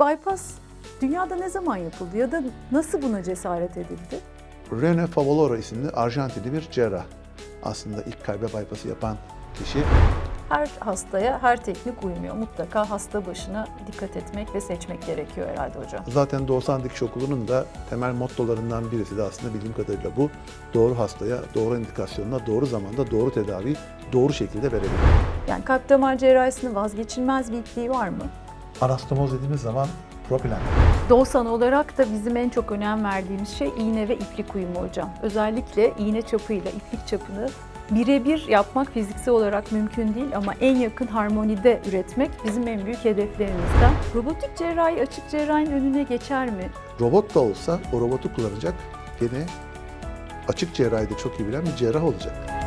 bypass dünyada ne zaman yapıldı ya da nasıl buna cesaret edildi? Rene Favaloro isimli Arjantinli bir cerrah. Aslında ilk kalbe bypass'ı yapan kişi Her hastaya her teknik uymuyor. Mutlaka hasta başına dikkat etmek ve seçmek gerekiyor herhalde hocam. Zaten Doğusan Dikiş Okulu'nun da temel mottolarından birisi de aslında bildiğim kadarıyla bu. Doğru hastaya, doğru indikasyonla, doğru zamanda, doğru tedavi, doğru şekilde verebilmek. Yani kalp damar cerrahisinin vazgeçilmez bir var mı? Anastomoz dediğimiz zaman propilen. Doğusan olarak da bizim en çok önem verdiğimiz şey iğne ve iplik uyumu hocam. Özellikle iğne çapıyla iplik çapını birebir yapmak fiziksel olarak mümkün değil ama en yakın harmonide üretmek bizim en büyük hedeflerimizden. Robotik cerrahi açık cerrahinin önüne geçer mi? Robot da olsa o robotu kullanacak gene açık cerrahide çok iyi bilen bir cerrah olacak.